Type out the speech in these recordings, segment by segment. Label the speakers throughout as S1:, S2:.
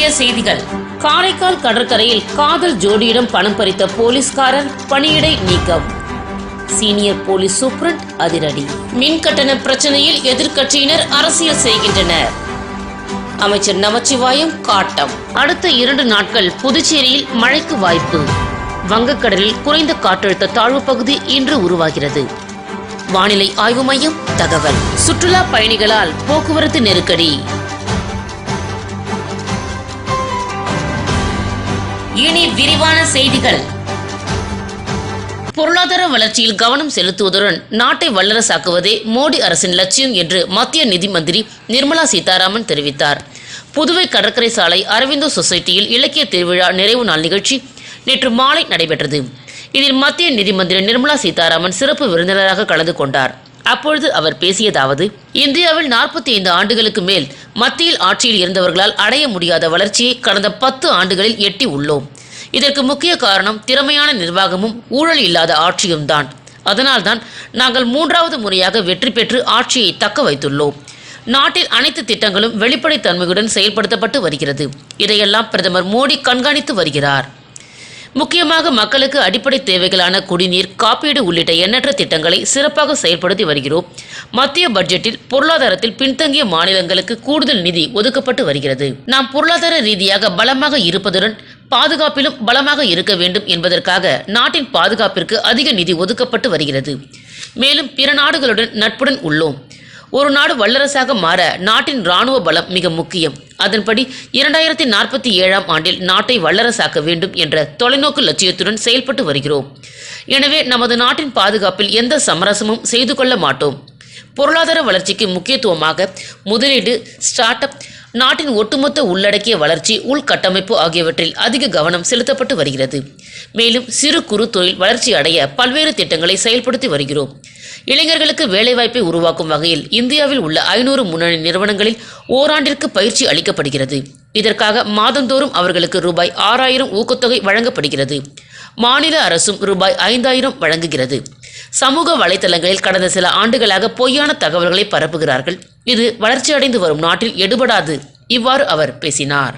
S1: முக்கிய செய்திகள் காரைக்கால் கடற்கரையில் காதல் ஜோடியிடம் பணம் பறித்த போலீஸ்காரர் பணியிடை நீக்கம் சீனியர் போலீஸ் சூப்பரண்ட் அதிரடி மின் கட்டண பிரச்சனையில் எதிர்க்கட்சியினர் அரசியல் செய்கின்றனர் அமைச்சர் நமச்சிவாயம் காட்டம் அடுத்த இரண்டு நாட்கள் புதுச்சேரியில் மழைக்கு வாய்ப்பு வங்கக்கடலில் குறைந்த காற்றழுத்த தாழ்வு பகுதி இன்று உருவாகிறது வானிலை ஆய்வு மையம் தகவல் சுற்றுலா பயணிகளால் போக்குவரத்து நெருக்கடி இனி விரிவான செய்திகள் பொருளாதார வளர்ச்சியில் கவனம் செலுத்துவதுடன் நாட்டை வல்லரசாக்குவதே மோடி அரசின் லட்சியம் என்று மத்திய நிதி மந்திரி நிர்மலா சீதாராமன் தெரிவித்தார் புதுவை கடற்கரை சாலை அரவிந்தோ சொசைட்டியில் இலக்கிய திருவிழா நிறைவு நாள் நிகழ்ச்சி நேற்று மாலை நடைபெற்றது இதில் மத்திய நிதி மந்திரி நிர்மலா சீதாராமன் சிறப்பு விருந்தினராக கலந்து கொண்டார் அப்பொழுது அவர் பேசியதாவது இந்தியாவில் நாற்பத்தி ஐந்து ஆண்டுகளுக்கு மேல் மத்தியில் ஆட்சியில் இருந்தவர்களால் அடைய முடியாத வளர்ச்சியை கடந்த பத்து ஆண்டுகளில் எட்டி உள்ளோம் இதற்கு முக்கிய காரணம் திறமையான நிர்வாகமும் ஊழல் இல்லாத ஆட்சியும் தான் அதனால்தான் நாங்கள் மூன்றாவது முறையாக வெற்றி பெற்று ஆட்சியை தக்க வைத்துள்ளோம் நாட்டில் அனைத்து திட்டங்களும் வெளிப்படைத்தன்மையுடன் செயல்படுத்தப்பட்டு வருகிறது இதையெல்லாம் பிரதமர் மோடி கண்காணித்து வருகிறார் முக்கியமாக மக்களுக்கு அடிப்படை தேவைகளான குடிநீர் காப்பீடு உள்ளிட்ட எண்ணற்ற திட்டங்களை சிறப்பாக செயல்படுத்தி வருகிறோம் மத்திய பட்ஜெட்டில் பொருளாதாரத்தில் பின்தங்கிய மாநிலங்களுக்கு கூடுதல் நிதி ஒதுக்கப்பட்டு வருகிறது நாம் பொருளாதார ரீதியாக பலமாக இருப்பதுடன் பாதுகாப்பிலும் பலமாக இருக்க வேண்டும் என்பதற்காக நாட்டின் பாதுகாப்பிற்கு அதிக நிதி ஒதுக்கப்பட்டு வருகிறது மேலும் பிற நாடுகளுடன் நட்புடன் உள்ளோம் ஒரு நாடு வல்லரசாக மாற நாட்டின் இராணுவ பலம் மிக முக்கியம் அதன்படி இரண்டாயிரத்தி நாற்பத்தி ஏழாம் ஆண்டில் நாட்டை வல்லரசாக்க வேண்டும் என்ற தொலைநோக்கு லட்சியத்துடன் செயல்பட்டு வருகிறோம் எனவே நமது நாட்டின் பாதுகாப்பில் எந்த சமரசமும் செய்து கொள்ள மாட்டோம் பொருளாதார வளர்ச்சிக்கு முக்கியத்துவமாக முதலீடு ஸ்டார்ட் அப் நாட்டின் ஒட்டுமொத்த உள்ளடக்கிய வளர்ச்சி உள்கட்டமைப்பு ஆகியவற்றில் அதிக கவனம் செலுத்தப்பட்டு வருகிறது மேலும் சிறு குறு தொழில் வளர்ச்சி அடைய பல்வேறு திட்டங்களை செயல்படுத்தி வருகிறோம் இளைஞர்களுக்கு வேலைவாய்ப்பை உருவாக்கும் வகையில் இந்தியாவில் உள்ள ஐநூறு முன்னணி நிறுவனங்களில் ஓராண்டிற்கு பயிற்சி அளிக்கப்படுகிறது இதற்காக மாதந்தோறும் அவர்களுக்கு ரூபாய் ஆறாயிரம் ஊக்கத்தொகை வழங்கப்படுகிறது மாநில அரசும் ரூபாய் ஐந்தாயிரம் வழங்குகிறது சமூக வலைதளங்களில் கடந்த சில ஆண்டுகளாக பொய்யான தகவல்களை பரப்புகிறார்கள் இது வளர்ச்சியடைந்து வரும் நாட்டில் எடுபடாது இவ்வாறு அவர் பேசினார்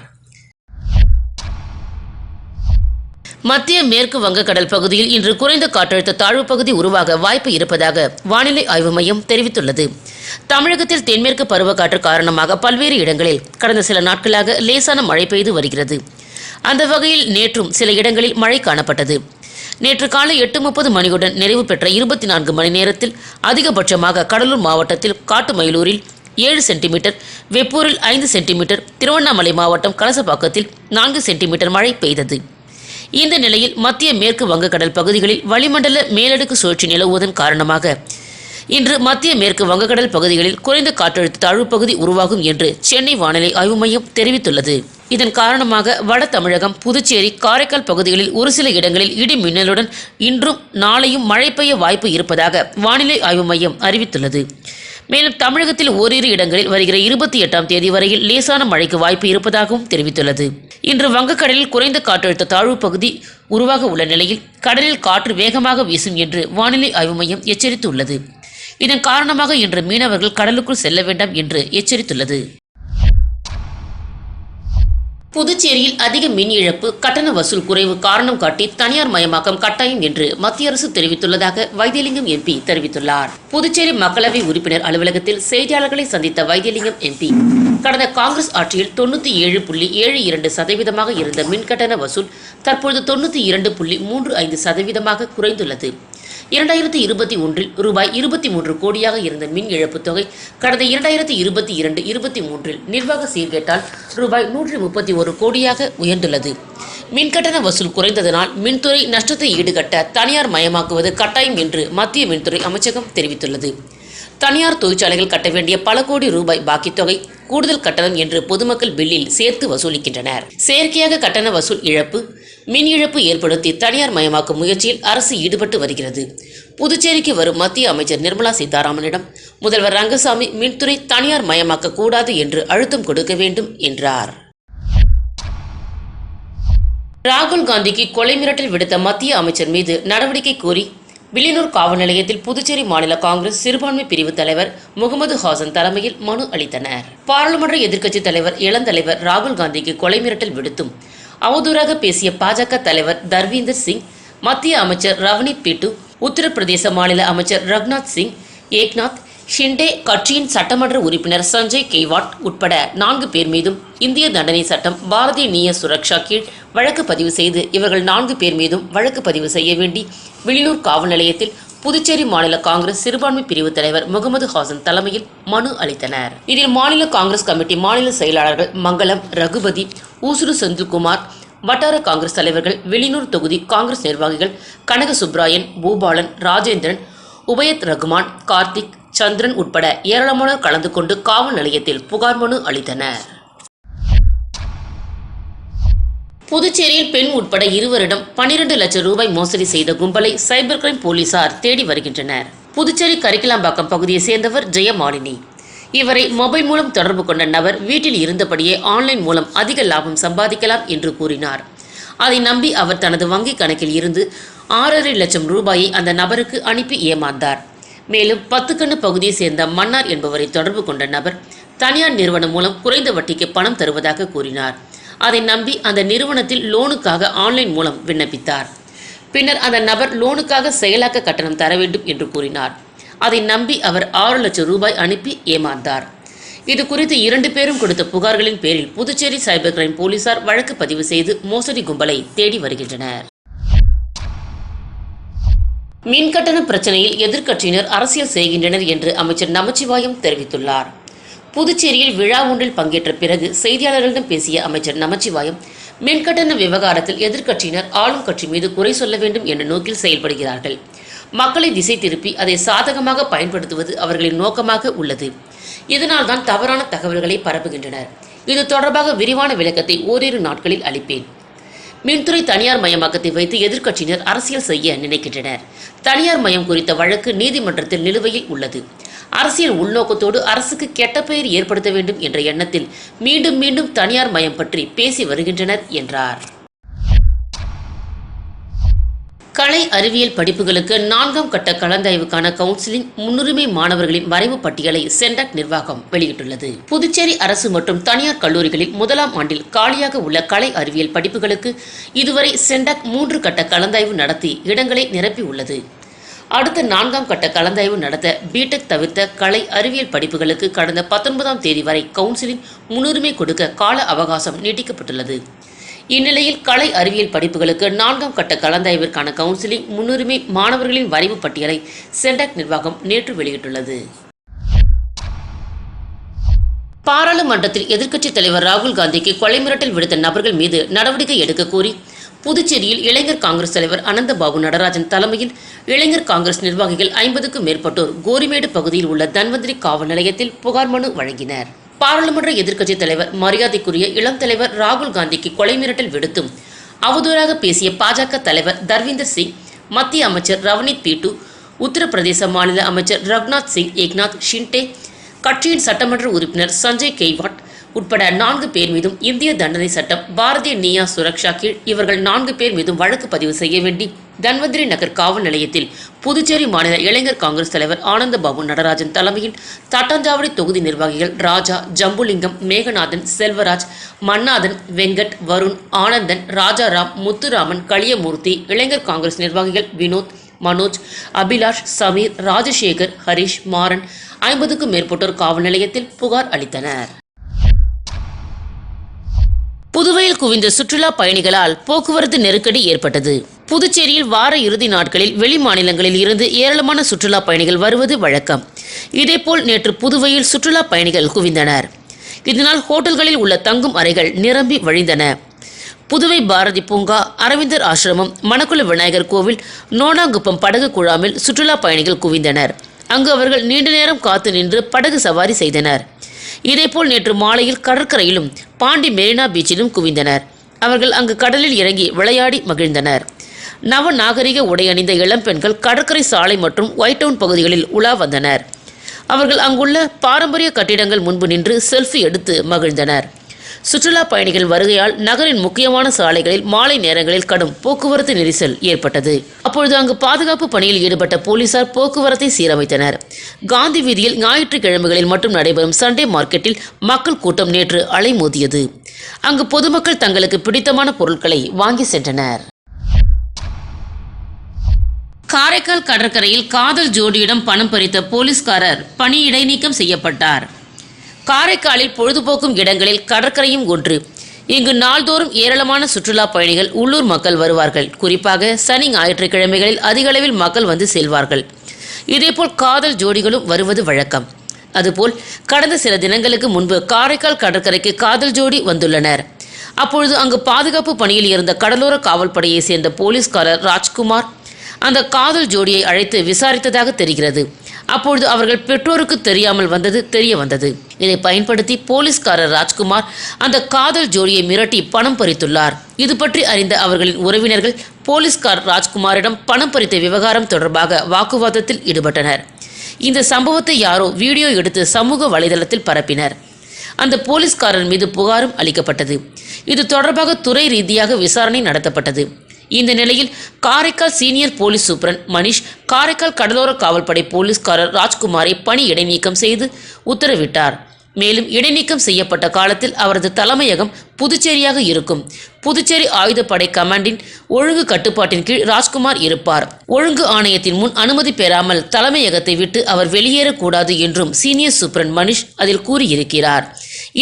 S1: மத்திய மேற்கு வங்கக்கடல் பகுதியில் இன்று குறைந்த காற்றழுத்த தாழ்வு பகுதி உருவாக வாய்ப்பு இருப்பதாக வானிலை ஆய்வு மையம் தெரிவித்துள்ளது தமிழகத்தில் தென்மேற்கு பருவக்காற்று காரணமாக பல்வேறு இடங்களில் கடந்த சில நாட்களாக லேசான மழை பெய்து வருகிறது அந்த வகையில் நேற்றும் சில இடங்களில் மழை காணப்பட்டது நேற்று காலை எட்டு முப்பது மணியுடன் நிறைவு பெற்ற இருபத்தி நான்கு மணி நேரத்தில் அதிகபட்சமாக கடலூர் மாவட்டத்தில் காட்டுமயிலூரில் ஏழு சென்டிமீட்டர் வெப்பூரில் ஐந்து சென்டிமீட்டர் திருவண்ணாமலை மாவட்டம் கலசப்பாக்கத்தில் நான்கு சென்டிமீட்டர் மழை பெய்தது இந்த நிலையில் மத்திய மேற்கு வங்கக்கடல் பகுதிகளில் வளிமண்டல மேலடுக்கு சுழற்சி நிலவுவதன் காரணமாக இன்று மத்திய மேற்கு வங்கக்கடல் பகுதிகளில் குறைந்த காற்றழுத்த தாழ்வு பகுதி உருவாகும் என்று சென்னை வானிலை ஆய்வு மையம் தெரிவித்துள்ளது இதன் காரணமாக வட தமிழகம் புதுச்சேரி காரைக்கால் பகுதிகளில் ஒரு சில இடங்களில் இடி மின்னலுடன் இன்றும் நாளையும் மழை பெய்ய வாய்ப்பு இருப்பதாக வானிலை ஆய்வு மையம் அறிவித்துள்ளது மேலும் தமிழகத்தில் ஓரிரு இடங்களில் வருகிற இருபத்தி எட்டாம் தேதி வரையில் லேசான மழைக்கு வாய்ப்பு இருப்பதாகவும் தெரிவித்துள்ளது இன்று வங்கக்கடலில் குறைந்த காற்றழுத்த தாழ்வு பகுதி உருவாக உள்ள நிலையில் கடலில் காற்று வேகமாக வீசும் என்று வானிலை ஆய்வு மையம் எச்சரித்துள்ளது இதன் காரணமாக இன்று மீனவர்கள் கடலுக்குள் செல்ல வேண்டாம் என்று எச்சரித்துள்ளது புதுச்சேரியில் அதிக மின் இழப்பு கட்டண வசூல் குறைவு காரணம் காட்டி தனியார் மயமாக்கம் கட்டாயம் என்று மத்திய அரசு தெரிவித்துள்ளதாக வைத்தியலிங்கம் எம்பி தெரிவித்துள்ளார் புதுச்சேரி மக்களவை உறுப்பினர் அலுவலகத்தில் செய்தியாளர்களை சந்தித்த வைத்தியலிங்கம் எம்பி கடந்த காங்கிரஸ் ஆட்சியில் தொன்னூத்தி ஏழு புள்ளி ஏழு இரண்டு சதவீதமாக இருந்த கட்டண வசூல் தற்பொழுது தொன்னூத்தி இரண்டு புள்ளி மூன்று ஐந்து சதவீதமாக குறைந்துள்ளது இரண்டாயிரத்தி இருபத்தி ஒன்றில் ரூபாய் இருபத்தி மூன்று கோடியாக இருந்த மின் இழப்பு தொகை கடந்த இரண்டாயிரத்தி இருபத்தி இரண்டு இருபத்தி மூன்றில் நிர்வாக சீர்கேட்டால் ரூபாய் நூற்றி முப்பத்தி ஒரு கோடியாக உயர்ந்துள்ளது மின்கட்டண வசூல் குறைந்ததனால் மின்துறை நஷ்டத்தை ஈடுகட்ட தனியார் மயமாக்குவது கட்டாயம் என்று மத்திய மின்துறை அமைச்சகம் தெரிவித்துள்ளது தனியார் தொழிற்சாலைகள் கட்ட வேண்டிய பல கோடி ரூபாய் பாக்கி தொகை கூடுதல் கட்டணம் என்று பொதுமக்கள் பில்லில் சேர்த்து வசூலிக்கின்றனர் செயற்கையாக கட்டண வசூல் இழப்பு மின் இழப்பு ஏற்படுத்தி தனியார் மயமாக்கும் முயற்சியில் அரசு ஈடுபட்டு வருகிறது புதுச்சேரிக்கு வரும் மத்திய அமைச்சர் நிர்மலா சீதாராமனிடம் முதல்வர் ரங்கசாமி மின்துறை தனியார் மயமாக்க கூடாது என்று அழுத்தம் கொடுக்க வேண்டும் என்றார் ராகுல் காந்திக்கு கொலை மிரட்டல் விடுத்த மத்திய அமைச்சர் மீது நடவடிக்கை கோரி வில்லியனூர் காவல் நிலையத்தில் புதுச்சேரி மாநில காங்கிரஸ் சிறுபான்மை பிரிவு தலைவர் முகமது ஹாசன் தலைமையில் மனு அளித்தனர் பாராளுமன்ற எதிர்க்கட்சித் தலைவர் இளந்தலைவர் ராகுல் காந்திக்கு கொலை மிரட்டல் விடுத்தும் அவதூறாக பேசிய பாஜக தலைவர் தர்வீந்தர் சிங் மத்திய அமைச்சர் ரவனித் பிட்டு உத்தரப்பிரதேச மாநில அமைச்சர் ரக்நாத் சிங் ஏக்நாத் ஷிண்டே கட்சியின் சட்டமன்ற உறுப்பினர் சஞ்சய் கெய்வாட் உட்பட நான்கு பேர் மீதும் இந்திய தண்டனை சட்டம் பாரதிய நீய சுரக்ஷா கீழ் வழக்கு பதிவு செய்து இவர்கள் நான்கு பேர் மீதும் வழக்கு பதிவு செய்ய வேண்டி வெளியூர் காவல் நிலையத்தில் புதுச்சேரி மாநில காங்கிரஸ் சிறுபான்மை பிரிவு தலைவர் முகமது ஹாசன் தலைமையில் மனு அளித்தனர் இதில் மாநில காங்கிரஸ் கமிட்டி மாநில செயலாளர்கள் மங்களம் ரகுபதி ஊசுரு செந்தில்குமார் வட்டார காங்கிரஸ் தலைவர்கள் வெளியூர் தொகுதி காங்கிரஸ் நிர்வாகிகள் கனக சுப்ராயன் பூபாலன் ராஜேந்திரன் உபயத் ரகுமான் கார்த்திக் சந்திரன் உட்பட ஏராளமானோர் கலந்து கொண்டு காவல் நிலையத்தில் புகார் மனு அளித்தனர் புதுச்சேரியில் பெண் உட்பட இருவரிடம் பனிரெண்டு லட்சம் ரூபாய் மோசடி செய்த கும்பலை சைபர் கிரைம் போலீசார் தேடி வருகின்றனர் புதுச்சேரி கரிக்கிலாம்பாக்கம் பகுதியை சேர்ந்தவர் ஜெயமாலினி இவரை மொபைல் மூலம் தொடர்பு கொண்ட நபர் வீட்டில் இருந்தபடியே ஆன்லைன் மூலம் அதிக லாபம் சம்பாதிக்கலாம் என்று கூறினார் அதை நம்பி அவர் தனது வங்கிக் கணக்கில் இருந்து ஆறரை லட்சம் ரூபாயை அந்த நபருக்கு அனுப்பி ஏமாந்தார் மேலும் பத்துக்கண்ணு பகுதியை சேர்ந்த மன்னார் என்பவரை தொடர்பு கொண்ட நபர் தனியார் நிறுவனம் மூலம் குறைந்த வட்டிக்கு பணம் தருவதாக கூறினார் அதை நம்பி அந்த நிறுவனத்தில் லோனுக்காக ஆன்லைன் மூலம் விண்ணப்பித்தார் பின்னர் அந்த நபர் லோனுக்காக செயலாக்க கட்டணம் தர வேண்டும் என்று கூறினார் அதை நம்பி அவர் ஆறு லட்சம் ரூபாய் அனுப்பி ஏமாந்தார் இது குறித்து இரண்டு பேரும் கொடுத்த புகார்களின் பேரில் புதுச்சேரி சைபர் கிரைம் போலீசார் வழக்கு பதிவு செய்து மோசடி கும்பலை தேடி வருகின்றனர் மின்கட்டண பிரச்சனையில் எதிர்க்கட்சியினர் அரசியல் செய்கின்றனர் என்று அமைச்சர் நமச்சிவாயம் தெரிவித்துள்ளார் புதுச்சேரியில் விழா ஒன்றில் பங்கேற்ற பிறகு செய்தியாளர்களிடம் பேசிய அமைச்சர் நமச்சிவாயம் மின்கட்டண விவகாரத்தில் எதிர்க்கட்சியினர் ஆளும் கட்சி மீது குறை சொல்ல வேண்டும் என்ற நோக்கில் செயல்படுகிறார்கள் மக்களை திசை திருப்பி அதை சாதகமாக பயன்படுத்துவது அவர்களின் நோக்கமாக உள்ளது இதனால் தான் தவறான தகவல்களை பரப்புகின்றனர் இது தொடர்பாக விரிவான விளக்கத்தை ஓரிரு நாட்களில் அளிப்பேன் மின்துறை தனியார் மயமாக்கத்தை வைத்து எதிர்க்கட்சியினர் அரசியல் செய்ய நினைக்கின்றனர் தனியார் மயம் குறித்த வழக்கு நீதிமன்றத்தில் நிலுவையில் உள்ளது அரசியல் உள்நோக்கத்தோடு அரசுக்கு கெட்ட பெயர் ஏற்படுத்த வேண்டும் என்ற எண்ணத்தில் மீண்டும் மீண்டும் தனியார் மயம் பற்றி பேசி வருகின்றனர் என்றார் கலை அறிவியல் படிப்புகளுக்கு நான்காம் கட்ட கலந்தாய்வுக்கான கவுன்சிலிங் முன்னுரிமை மாணவர்களின் வரைவு பட்டியலை சென்டாக் நிர்வாகம் வெளியிட்டுள்ளது புதுச்சேரி அரசு மற்றும் தனியார் கல்லூரிகளில் முதலாம் ஆண்டில் காலியாக உள்ள கலை அறிவியல் படிப்புகளுக்கு இதுவரை சென்டாக் மூன்று கட்ட கலந்தாய்வு நடத்தி இடங்களை நிரப்பியுள்ளது அடுத்த நான்காம் கட்ட கலந்தாய்வு நடத்த பிடெக் தவிர்த்த கலை அறிவியல் படிப்புகளுக்கு கடந்த பத்தொன்பதாம் தேதி வரை கவுன்சிலிங் முன்னுரிமை கொடுக்க கால அவகாசம் நீட்டிக்கப்பட்டுள்ளது இந்நிலையில் கலை அறிவியல் படிப்புகளுக்கு நான்காம் கட்ட கலந்தாய்விற்கான கவுன்சிலிங் முன்னுரிமை மாணவர்களின் வரைவு பட்டியலை சென்டாக் நிர்வாகம் நேற்று வெளியிட்டுள்ளது பாராளுமன்றத்தில் எதிர்க்கட்சித் தலைவர் ராகுல் காந்திக்கு கொலை மிரட்டல் விடுத்த நபர்கள் மீது நடவடிக்கை எடுக்க கோரி புதுச்சேரியில் இளைஞர் காங்கிரஸ் தலைவர் அனந்தபாபு நடராஜன் தலைமையில் இளைஞர் காங்கிரஸ் நிர்வாகிகள் ஐம்பதுக்கும் மேற்பட்டோர் கோரிமேடு பகுதியில் உள்ள தன்வந்திரி காவல் நிலையத்தில் புகார் மனு வழங்கினர் பாராளுமன்ற எதிர்க்கட்சித் தலைவர் மரியாதைக்குரிய இளம் தலைவர் ராகுல் காந்திக்கு கொலை மிரட்டல் விடுத்தும் அவதூறாக பேசிய பாஜக தலைவர் தர்விந்தர் சிங் மத்திய அமைச்சர் ரவனித் பீட்டு உத்தரப்பிரதேச மாநில அமைச்சர் ரகுநாத் சிங் ஏக்நாத் ஷிண்டே கட்சியின் சட்டமன்ற உறுப்பினர் சஞ்சய் கெய்வாட் உட்பட நான்கு பேர் மீதும் இந்திய தண்டனை சட்டம் பாரதிய நியா சுரக்ஷா கீழ் இவர்கள் நான்கு பேர் மீதும் வழக்கு பதிவு செய்ய வேண்டி தன்வந்திரி நகர் காவல் நிலையத்தில் புதுச்சேரி மாநில இளைஞர் காங்கிரஸ் தலைவர் ஆனந்தபாபு நடராஜன் தலைமையில் தட்டாஞ்சாவடி தொகுதி நிர்வாகிகள் ராஜா ஜம்புலிங்கம் மேகநாதன் செல்வராஜ் மன்னாதன் வெங்கட் வருண் ஆனந்தன் ராஜாராம் முத்துராமன் களியமூர்த்தி இளைஞர் காங்கிரஸ் நிர்வாகிகள் வினோத் மனோஜ் அபிலாஷ் சமீர் ராஜசேகர் ஹரிஷ் மாறன் ஐம்பதுக்கும் மேற்பட்டோர் காவல் நிலையத்தில் புகார் அளித்தனர் புதுவையில் குவிந்த சுற்றுலா பயணிகளால் போக்குவரத்து நெருக்கடி ஏற்பட்டது புதுச்சேரியில் வார இறுதி நாட்களில் வெளி மாநிலங்களில் இருந்து ஏராளமான சுற்றுலா பயணிகள் வருவது வழக்கம் இதேபோல் நேற்று புதுவையில் சுற்றுலா பயணிகள் குவிந்தனர் இதனால் ஹோட்டல்களில் உள்ள தங்கும் அறைகள் நிரம்பி வழிந்தன புதுவை பாரதி பூங்கா அரவிந்தர் ஆசிரமம் மணக்குள விநாயகர் கோவில் நோனாங்குப்பம் படகு குழாமில் சுற்றுலா பயணிகள் குவிந்தனர் அங்கு அவர்கள் நீண்ட நேரம் காத்து நின்று படகு சவாரி செய்தனர் இதேபோல் நேற்று மாலையில் கடற்கரையிலும் பாண்டி மெரினா பீச்சிலும் குவிந்தனர் அவர்கள் அங்கு கடலில் இறங்கி விளையாடி மகிழ்ந்தனர் நவ நாகரிக உடை அணிந்த இளம்பெண்கள் கடற்கரை சாலை மற்றும் ஒயிட் டவுன் பகுதிகளில் உலா வந்தனர் அவர்கள் அங்குள்ள பாரம்பரிய கட்டிடங்கள் முன்பு நின்று செல்ஃபி எடுத்து மகிழ்ந்தனர் சுற்றுலா பயணிகள் வருகையால் நகரின் முக்கியமான சாலைகளில் மாலை நேரங்களில் கடும் போக்குவரத்து நெரிசல் ஏற்பட்டது அப்பொழுது அங்கு பாதுகாப்பு பணியில் ஈடுபட்ட போலீசார் போக்குவரத்தை சீரமைத்தனர் காந்தி வீதியில் ஞாயிற்றுக்கிழமைகளில் மட்டும் நடைபெறும் சண்டே மார்க்கெட்டில் மக்கள் கூட்டம் நேற்று அலைமோதியது அங்கு பொதுமக்கள் தங்களுக்கு பிடித்தமான பொருட்களை வாங்கி சென்றனர் காரைக்கால் கடற்கரையில் காதல் ஜோடியிடம் பணம் பறித்த போலீஸ்காரர் பணி இடைநீக்கம் செய்யப்பட்டார் காரைக்காலில் பொழுதுபோக்கும் இடங்களில் கடற்கரையும் ஒன்று இங்கு நாள்தோறும் ஏராளமான சுற்றுலா பயணிகள் உள்ளூர் மக்கள் வருவார்கள் குறிப்பாக சனி ஞாயிற்றுக்கிழமைகளில் அதிகளவில் மக்கள் வந்து செல்வார்கள் இதேபோல் காதல் ஜோடிகளும் வருவது வழக்கம் அதுபோல் கடந்த சில தினங்களுக்கு முன்பு காரைக்கால் கடற்கரைக்கு காதல் ஜோடி வந்துள்ளனர் அப்பொழுது அங்கு பாதுகாப்பு பணியில் இருந்த கடலோர காவல்படையைச் சேர்ந்த போலீஸ்காரர் ராஜ்குமார் அந்த காதல் ஜோடியை அழைத்து விசாரித்ததாக தெரிகிறது அப்பொழுது அவர்கள் பெற்றோருக்கு தெரியாமல் வந்தது தெரிய வந்தது இதை பயன்படுத்தி போலீஸ்காரர் ராஜ்குமார் அந்த காதல் ஜோடியை மிரட்டி பணம் பறித்துள்ளார் இது பற்றி அறிந்த அவர்களின் உறவினர்கள் போலீஸ்கார் ராஜ்குமாரிடம் பணம் பறித்த விவகாரம் தொடர்பாக வாக்குவாதத்தில் ஈடுபட்டனர் இந்த சம்பவத்தை யாரோ வீடியோ எடுத்து சமூக வலைதளத்தில் பரப்பினர் அந்த போலீஸ்காரன் மீது புகாரும் அளிக்கப்பட்டது இது தொடர்பாக துறை ரீதியாக விசாரணை நடத்தப்பட்டது இந்த நிலையில் Karaikal senior police superintendent Manish Karaikal கடலோர காவல்படை போலீஸ்காரர் ராஜ்குமாரை பணி இடைநீக்கம் செய்து உத்தரவிட்டார் மேலும் இடைநீக்கம் செய்யப்பட்ட காலத்தில் அவரது தலைமையகம் புதுச்சேரியாக இருக்கும் புதுச்சேரி ஆயுதப்படை கமாண்டின் ஒழுங்கு கட்டுப்பாட்டின் கீழ் ராஜ்குமார் இருப்பார் ஒழுங்கு ஆணையத்தின் முன் அனுமதி பெறாமல் தலைமையகத்தை விட்டு அவர் வெளியேறக்கூடாது என்றும் சீனியர் சூப்பரன் மணிஷ் அதில் கூறியிருக்கிறார்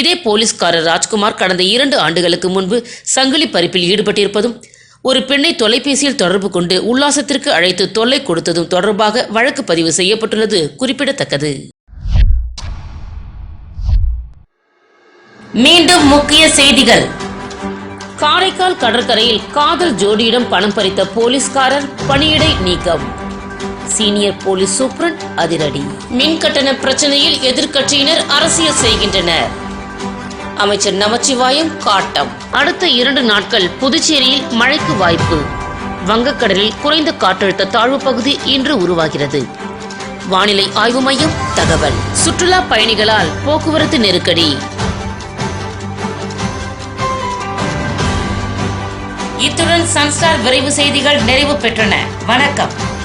S1: இதே போலீஸ்காரர் ராஜ்குமார் கடந்த இரண்டு ஆண்டுகளுக்கு முன்பு சங்கிலி பறிப்பில் ஈடுபட்டிருப்பதும் ஒரு பெண்ணை தொலைபேசியில் தொடர்பு கொண்டு உல்லாசத்திற்கு அழைத்து தொல்லை கொடுத்ததும் தொடர்பாக வழக்கு பதிவு செய்யப்பட்டுள்ளது குறிப்பிடத்தக்கது மீண்டும் முக்கிய செய்திகள் காரைக்கால் கடற்கரையில் காதல் ஜோடியிடம் பணம் பறித்த போலீஸ்காரர் பணியிடை நீக்கம் சீனியர் போலீஸ் சூப்பரண்ட் அதிரடி மின் கட்டண பிரச்சனையில் எதிர்க்கட்சியினர் அரசியல் செய்கின்றனர் அமைச்சர் நமச்சிவாயம் காட்டம் அடுத்த இரண்டு நாட்கள் புதுச்சேரியில் மழைக்கு வாய்ப்பு வங்கக்கடலில் குறைந்த காற்றழுத்த தாழ்வு பகுதி இன்று உருவாகிறது வானிலை ஆய்வு மையம் தகவல் சுற்றுலா பயணிகளால் போக்குவரத்து நெருக்கடி இத்துடன் சன்ஸ்டார் விரைவு செய்திகள் நிறைவு பெற்றன வணக்கம்